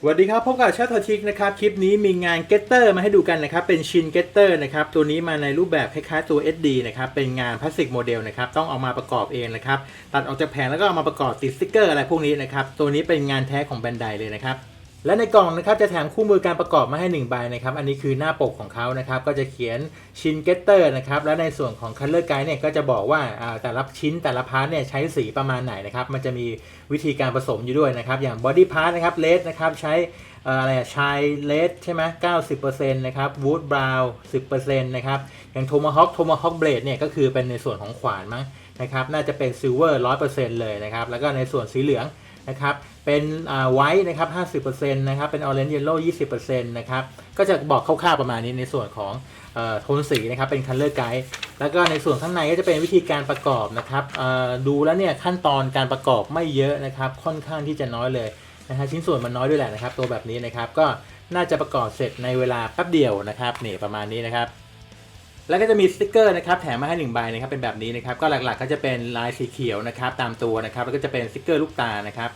สวัสดีครับ พบกับชาติทิกนะครับ คลิปนี้มีงาน Getter มาให้ดูกันนะครับ เป็นชิน Getter นะครับ ตัวนี้มาในรูปแบบคล้ายๆตัว SD นะครับ เป็นงานพลาสติกโมเดลนะครับ ต้องเอามาประกอบเองนะครับ ตัดออกจากแผงแล้วก็เอามาประกอบติดสติกเกอร์อะไรพวกนี้นะครับ ตัวนี้เป็นงานแท้ของแบรนด์ไดเลยนะครับ และในกล่องนะครับจะแถมคู่มือการประกอบมาให้1ใบนะครับ อันนี้คือหน้าปกของเขานะครับ ก็จะเขียนชิน Getter นะครับ และในส่วนของ Color Guide เนี่ยก็จะบอกว่าอ่าแต่ละชิ้นแต่ละพาร์ทเนี่ยใช้สีประมาณไหนนะครับ มันจะมีวิธีการผสมอยู่ด้วยนะครับ อย่าง Body Part นะครับเลสนะครับใช้อ่ออะไรอะชายเลสใช่ไหม90%นต์นะครับวูดบราวน์10%นต์นะครับ อย่างโทมาฮอคโทมาฮอคเบลดเนี่ยก็คือเป็นในส่วนของขวานมั้งนะครับ น่าจะเป็นซิลเวอร์100%เลยนะครับ แล้วก็ในส่วนสีเหลืองนะครับ เป็นไวท์นะครับ50%นะครับเป็นออเรนจ์เยลโล่20%นะครับก็จะบอกคร่าวๆประมาณนี้ในส่วนของโทนสีนะครับเป็น Color Guide แล้วก็ในส่วนข้างในก็จะเป็นวิธีการประกอบนะครับดูแล้วเนี่ยขั้นตอนการประกอบไม่เยอะนะครับค่อนข้างที่จะน้อยเลยนะฮะชิ้นส่วนมันน้อยด้วยแหละนะครับ ตัวแบบนี้นะครับก็น่าจะประกอบเสร็จในเวลาแป๊บเดียวนะครับนี่ประมาณนี้นะครับแล้วก็จะมีสติกเกอร์นะครับแถมมาให้หนึ่งใบนะครับเป็นแบบนี้นะครับก็หลักๆก็จะเป็นลายสีเขียวนะครับตามตัวนะครับแล้วก็จะเป็นสติกเกอร์ลูกตานะครับ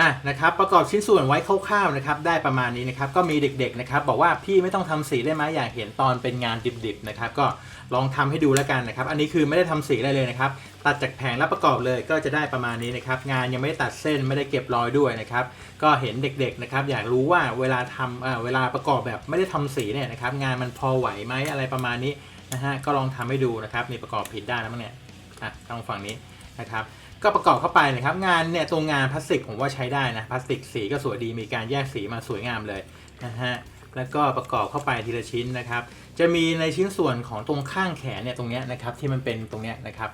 อะนะครับประกอบชิ้นส่วนไว้คร่าวๆนะครับได้ประมาณนี้นะครับก็มีเด็กๆนะครับบอกว่าพี่ไม่ต้องทำสีได้ไหมอยากเห็นตอนเป็นงานดิบๆนะครับก็ลองทำให้ดูแล้วกันนะครับอันนี้คือไม่ได้ทำสีอะไรเลยนะครับตัดจากแผงแล้วประกอบเลยก็จะได้ประมาณนี้นะครับงานยังไม่ได้ตัดเส้นไม่ได้เก็บรอยด้วยนะครับก็เห็นเด็กๆนะครับอยากรู้ว่าเวลาทำเวลาประกอบแบบไม่ได้ทำสีเนี่ยนะครับงานมันพอไหวไหมอะไรประมาณนี้นะฮะก็ลองทำให้ดูนะครับนี่ประกอบผิดได้แล้วมั้งเนี่ยอะทางฝั่งนี้นะครับ ก็ประกอบเข้าไปนะครับ งานเนี่ยตรงงานพลาสติกผมว่าใช้ได้นะพลาสติกสีก็สวยดีมีการแยกสีมาสวยงามเลยนะฮะแล้วก็ประกอบเข้าไปทีละชิ้นนะครับ จะมีในชิ้นส่วนของตรงข้างแขนเนี่ยตรงเนี้ยนะครับที่มันเป็นตรงเนี้ยนะครับ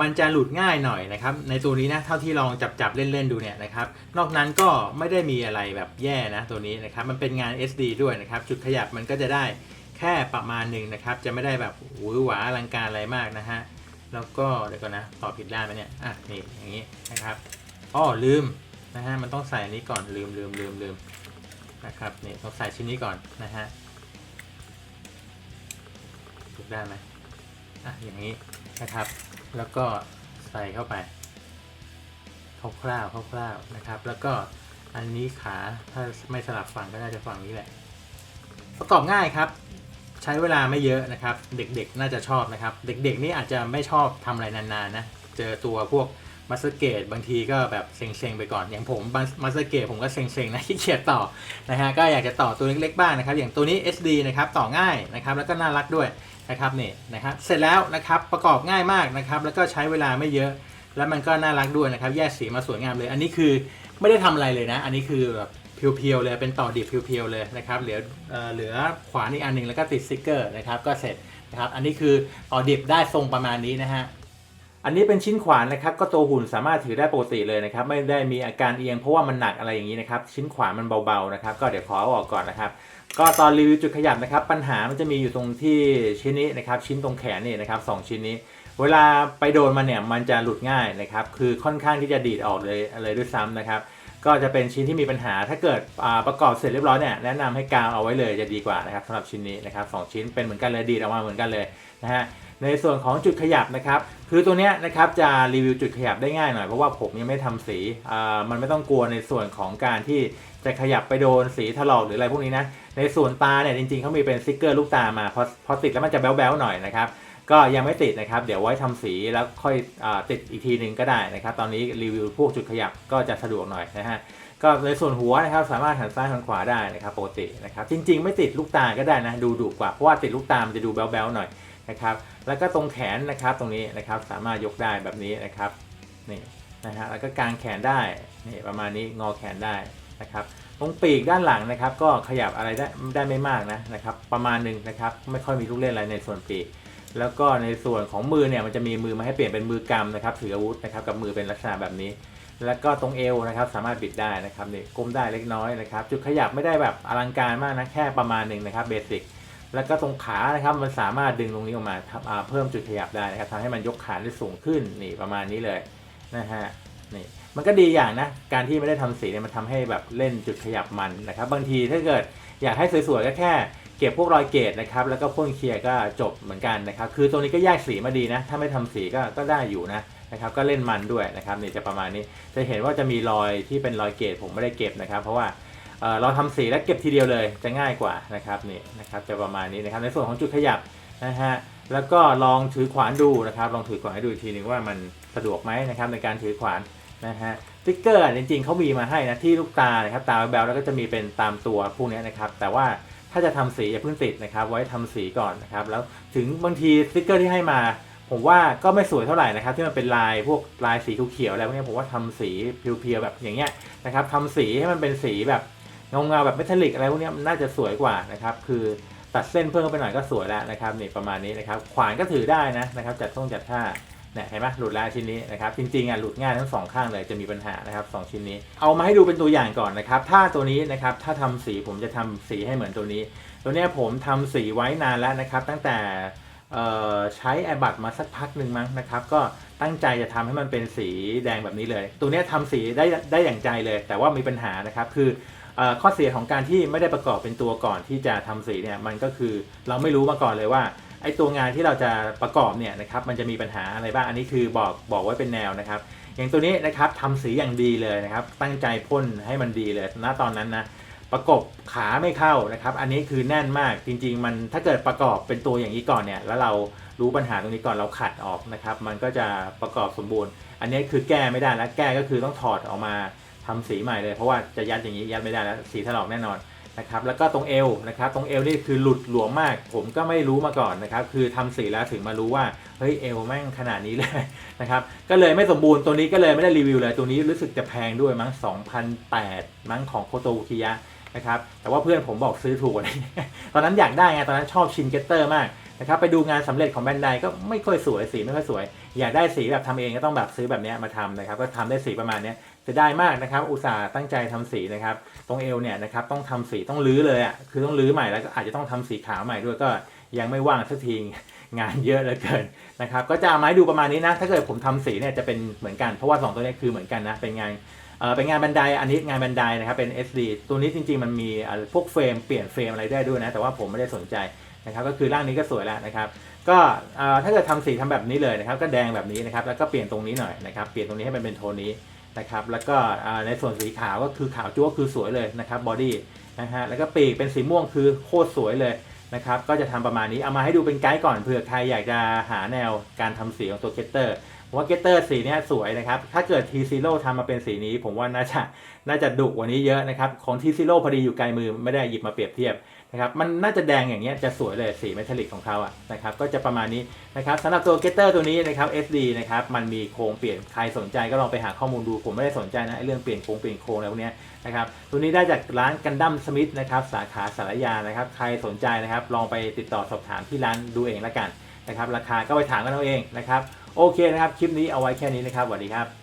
มันจะหลุดง่ายหน่อยนะครับ ในตัวนี้นะเท่าที่ลองจับจับเล่นๆดูเนี่ยนะครับ นอกนั้นก็ไม่ได้มีอะไรแบบแย่นะตัวนี้นะครับ มันเป็นงาน SD ด้วยนะครับ จุดขยับมันก็จะได้แค่ประมาณหนึ่งนะครับ จะไม่ได้แบบหวือหวาอลังการอะไรมากนะฮะ แล้วก็เดี๋ยวก่อนนะตอบผิดด้านไหมเนี่ยอะนี่อย่างนี้นะครับอ้อลืมนะฮะมันต้องใส่อันนี้ก่อนลืมลืมลืมลืมนะครับนี่ต้องใส่ชิ้นนี้ก่อนนะฮะถูกได้ไหมอะอย่างนี้นะครับ แล้วก็ใส่เข้าไปคร่าวๆคร่าวๆนะครับ แล้วก็อันนี้ขาถ้าไม่สลับฝั่งก็น่าจะฝั่งนี้แหละ ประกอบง่ายครับ ใช้เวลาไม่เยอะนะครับ เด็กๆ น่าจะชอบนะครับ เด็กๆ นี่อาจจะไม่ชอบทำอะไรนานๆนะ เจอตัวพวกมาสเกตบางทีก็แบบเซ็งๆไปก่อน อย่างผมมาสเกตผมก็เซ็งๆนะขี้เกียจต่อนะฮะ ก็อยากจะต่อตัวเล็กๆบ้างนะครับ อย่างตัวนี้ SD นะครับ ต่อง่ายนะครับ แล้วก็น่ารักด้วยนะครับนี่นะครับ เสร็จแล้วนะครับ ประกอบง่ายมากนะครับ แล้วก็ใช้เวลาไม่เยอะ แล้วมันก็น่ารักด้วยนะครับ แยกสีมาสวยงามเลย อันนี้คือไม่ได้ทำอะไรเลยนะ อันนี้คือแบบ เพียวๆเลยเป็นต่อดิบเพียวๆเลยนะครับเหลือเหลือขวานอีกอันหนึ่งแล้วก็ติดสติกเกอร์นะครับก็เสร็จนะครับอันนี้คือต่อดิบได้ทรงประมาณนี้นะฮะอันนี้เป็นชิ้นขวานนะครับก็ตัวหุ่นสามารถถือได้ปกติเลยนะครับไม่ได้มีอาการเอียงเพราะว่ามันหนักอะไรอย่างนี้นะครับชิ้นขวานมันเบาๆนะครับก็เดี๋ยวขอออกก่อนนะครับก็ตอนรีวิวจุดขยับนะครับปัญหามันจะมีอยู่ตรงที่ชิ้นนี้นะครับชิ้นตรงแขนนี่นะครับสองชิ้นนี้ เวลาไปโดนมันเนี่ยมันจะหลุดง่ายนะครับคือค่อนข้างที่จะดีดออกเลยเลยด้วยซ้ำนะครับ ก็จะเป็นชิ้นที่มีปัญหา ถ้าเกิดประกอบเสร็จเรียบร้อยเนี่ยแนะนำให้กาวเอาไว้เลยจะดีกว่านะครับสำหรับชิ้นนี้นะครับสองชิ้นเป็นเหมือนกันเลยดีออกมาเหมือนกันเลยนะฮะในส่วนของจุดขยับนะครับ คือตัวเนี้ยนะครับจะรีวิวจุดขยับได้ง่ายหน่อยเพราะว่าผมยังไม่ทำสีอ่ามันไม่ต้องกลัวในส่วนของการที่จะขยับไปโดนสีถลอกหรืออะไรพวกนี้นะในส่วนตาเนี่ยจริงๆเขามีเป็นสติกเกอร์ลูกตามาพอพอติดแล้วมันจะแบ๊วๆหน่อยนะครับ ก็ยังไม่ติดนะครับ เดี๋ยวไว้ทำสีแล้วค่อยอติดอีกทีหนึ่งก็ได้นะครับ ตอนนี้รีวิวพวกจุดขยับก็จะสะดวกหน่อยนะฮะก็ในส่วนหัวนะครับสามารถหันซ้ายหันขวาได้นะครับปกตินะครับจริง ๆ ไม่ติดลูกตาก็ได้นะดูดุกว่าเพราะว่าติดลูกตามันจะดูแบ๊วๆหน่อยนะครับแล้วก็ตรงแขนนะครับตรงนี้นะครับสามารถยกได้แบบนี้นะครับนี่นะฮะแล้วก็กางแขนได้นี่ประมาณนี้งอแขนได้นะครับตรงปีกด้านหลังนะครับ ก็ขยับอะไรได้ได้ไม่มากนะนะครับประมาณหนึ่งนะครับไม่ค่อยมีลูกเล่นอะไรในส่วนปีก แล้วก็ในส่วนของมือเนี่ยมันจะมีมือมาให้เปลี่ยนเป็นมือกำนะครับถืออาวุธนะครับกับมือเป็นลักษณะแบบนี้ แล้วก็ตรงเอวนะครับสามารถบิดได้นะครับนี่ก้มได้เล็กน้อยนะครับจุดขยับไม่ได้แบบอลังการมากนะแค่ประมาณหนึ่งนะครับเบสิกแล้วก็ตรงขานะครับมันสามารถดึงตรงนี้ออกมาทำเพิ่มจุดขยับได้นะครับทำให้มันยกขาได้สูงขึ้นนี่ประมาณนี้เลยนะฮะนี่มันก็ดีอย่างนะการที่ไม่ได้ทำสีเนี่ยมันทำให้แบบเล่นจุดขยับมันนะครับ บางทีถ้าเกิดอยากให้สวยๆก็แค่ ก็บพวกรอยเกตนะครับแล้วก็พ่นเคลียร์ก็จบเหมือนกันนะครับคือตัวนี้ก็แยกสีมาดีนะ ถ้าไม่ทำสีก็ก็ได้อยู่นะนะครับก็เล่นมันด้วยนะครับนี่จะประมาณนี้จะเห็นว่าจะมีรอยที่เป็นรอยเกตผมไม่ได้เก็บนะครับ เพราะว่าเราทำสีแล้วเก็บทีเดียวเลยจะง่ายกว่านะครับนี่นะครับจะประมาณนี้นะครับในส่วนของจุดขยับนะฮะแล้วก็ลองถือขวานดูนะครับ ลองถือขวานให้ดูอีกทีหนึ่งว่ามันสะดวกไหมนะครับในการถือขวานนะฮะสติ๊กเกอร์จริงๆเขามีมาให้นะที่ลูกตานะครับตาแบลแล้วก็จะมีเป็นตามตัวพวกนี้นะครับแต่ว่า ถ้าจะทำสีอย่าเพิ่งติดนะครับ ไว้ทำสีก่อนนะครับ แล้วถึงบางทีสติ๊กเกอร์ที่ให้มา ผมว่าก็ไม่สวยเท่าไหร่นะครับ ที่มันเป็นลายพวกลายสีเขียวๆอะไรพวกนี้ผมว่าทำสีเพียวๆแบบอย่างเงี้ยนะครับทำสีให้มันเป็นสีแบบเงาๆแบบเมทัลลิกอะไรพวกนี้มันน่าจะสวยกว่านะครับ คือตัดเส้นเพิ่มเข้าไปหน่อยก็สวยแล้วนะครับนี่ประมาณนี้นะครับ ขวานก็ถือได้นะนะครับ จัดท่งจัดท่า เนี่ยเห็นไหมหลุดแล้วชิ้นนี้นะครับจริงๆอะหลุดง่ายทั้งสองข้างเลยจะมีปัญหานะครับสองชิ้นนี้ เอามาให้ดูเป็นตัวอย่างก่อนนะครับถ้าตัวนี้นะครับถ้าทำสีผมจะทำสีให้เหมือนตัวนี้ ตัวเนี้ยผมทำสีไว้นานแล้วนะครับ ตั้งแต่เอ่อใช้แอร์บัตมาสักพักหนึ่งมั้งนะครับ ก็ตั้งใจจะทำให้มันเป็นสีแดงแบบนี้เลย ตัวเนี้ยทำสีได้ได้อย่างใจเลย แต่ว่ามีปัญหานะครับคือเอ่อข้อเสียของการที่ไม่ได้ประกอบเป็นตัวก่อนที่จะทำสีเนี่ยมันก็คือเราไม่รู้มาก่อนเลยว่า ไอ้ตัวงานที่เราจะประกอบเนี่ยนะครับมันจะมีปัญหาอะไรบ้างอันนี้คือบอกบอกไว้เป็นแนวนะครับ อย่างตัวนี้นะครับทำสีอย่างดีเลยนะครับ ตั้งใจพ่นให้มันดีเลยณตอนนั้นนะประกบขาไม่เข้านะครับ อันนี้คือแน่นมากจริง ๆ มันถ้าเกิดประกอบเป็นตัวอย่างนี้ก่อนเนี่ยแล้วเรารู้ปัญหาตรงนี้ก่อนเราขัดออกนะครับ มันก็จะประกอบสมบูรณ์ อันนี้คือแก้ไม่ได้แล้วแก้ก็คือต้องถอดออกมาทำสีใหม่เลย เพราะว่าจะยัดอย่างนี้ยัดไม่ได้แล้วสีถลอกแน่นอน นะครับแล้วก็ตรงเอวนะครับตรงเอวนี่คือหลุดหลวมมาก ผมก็ไม่รู้มาก่อนนะครับคือทำสีแล้วถึงมารู้ว่าเฮ้ยเอวแม่งขนาดนี้เลยนะครับก็เลยไม่สมบูรณ์ตัวนี้ก็เลยไม่ได้รีวิวเลยตัวนี้รู้สึกจะแพงด้วยมั้ง2,008 มั้งของโคโตบุคิยะนะครับแต่ว่าเพื่อนผมบอกซื้อถูกนะตอนนั้นอยากได้ไงตอนนั้นชอบชินเกตเตอร์มากนะครับไปดูงานสำเร็จของแบรนด์ใดก็ไม่ค่อยสวยสีไม่ค่อยสวย อยากได้สีแบบทำเองก็ต้องแบบซื้อแบบนี้มาทำนะครับ ก็ทำได้สีประมาณนี้จะได้มากนะครับ อุตส่าห์ตั้งใจทำสีนะครับ ตรงเอวเนี่ยนะครับต้องทำสีต้องรื้อเลยอะคือต้องรื้อใหม่แล้วก็อาจจะต้องทำสีขาวใหม่ด้วยก็ยังไม่ว่างสักทีงานเยอะเหลือเกินนะครับก็จะเอามาให้ดูประมาณนี้นะ ถ้าเกิดผมทำสีเนี่ยจะเป็นเหมือนกันเพราะว่าสองตัวนี้คือเหมือนกันนะเป็นงานเออเป็นงานบันไดอันนี้งานบันไดนะครับเป็น SD ตัวนี้จริงๆ มันมีพวกเฟรมเปลี่ยนเฟรมอะไรได้ด้วยนะ แต่ว่าผมไม่ได้สนใจ นะครับก็คือร่างนี้ก็สวยแล้วนะครับก็ถ้าเกิดทำสีทำแบบนี้เลยนะครับ ก็แดงแบบนี้นะครับ แล้วก็เปลี่ยนตรงนี้หน่อยนะครับ เปลี่ยนตรงนี้ให้มันเป็นโทนนี้นะครับ แล้วก็ในส่วนสีขาวก็คือขาวจั๊วคือสวยเลยนะครับบอดี้นะฮะแล้วก็ปีกเป็นสีม่วงคือโคตรสวยเลยนะครับ ก็จะทำประมาณนี้เอามาให้ดูเป็นไกด์ก่อนเผื่อใครอยากจะหาแนวการทำสีของตัวเคสเตอร์ ว่าเกตเตอร์สีนี้สวยนะครับ ถ้าเกิด T Zero ทำมาเป็นสีนี้ ผมว่าน่าจะน่าจะดุกว่านี้เยอะนะครับ ของ T Zero พอดีอยู่ไกลมือไม่ได้หยิบมาเปรียบเทียบนะครับ มันน่าจะแดงอย่างเงี้ยจะสวยเลยสีเมทัลลิกของเขาอะนะครับ ก็จะประมาณนี้นะครับสำหรับตัวเกตเตอร์ตัวนี้นะครับ SD นะครับ มันมีโครงเปลี่ยน ใครสนใจก็ลองไปหาข้อมูลดู ผมไม่ได้สนใจนะเรื่องเปลี่ยนโครงเปลี่ยนโครงอะไรพวกเนี้ยนะครับ ตัวนี้ได้จากร้านกันดั้มสมิธนะครับ สาขาสารยานะครับ ใครสนใจนะครับ ลองไปติดต่อสอบถามที่ร้านดูเองละกัน นะครับราคาก็ไปถามกันเอาเองนะครับโอเคนะครับคลิปนี้เอาไว้แค่นี้นะครับสวัสดีครับ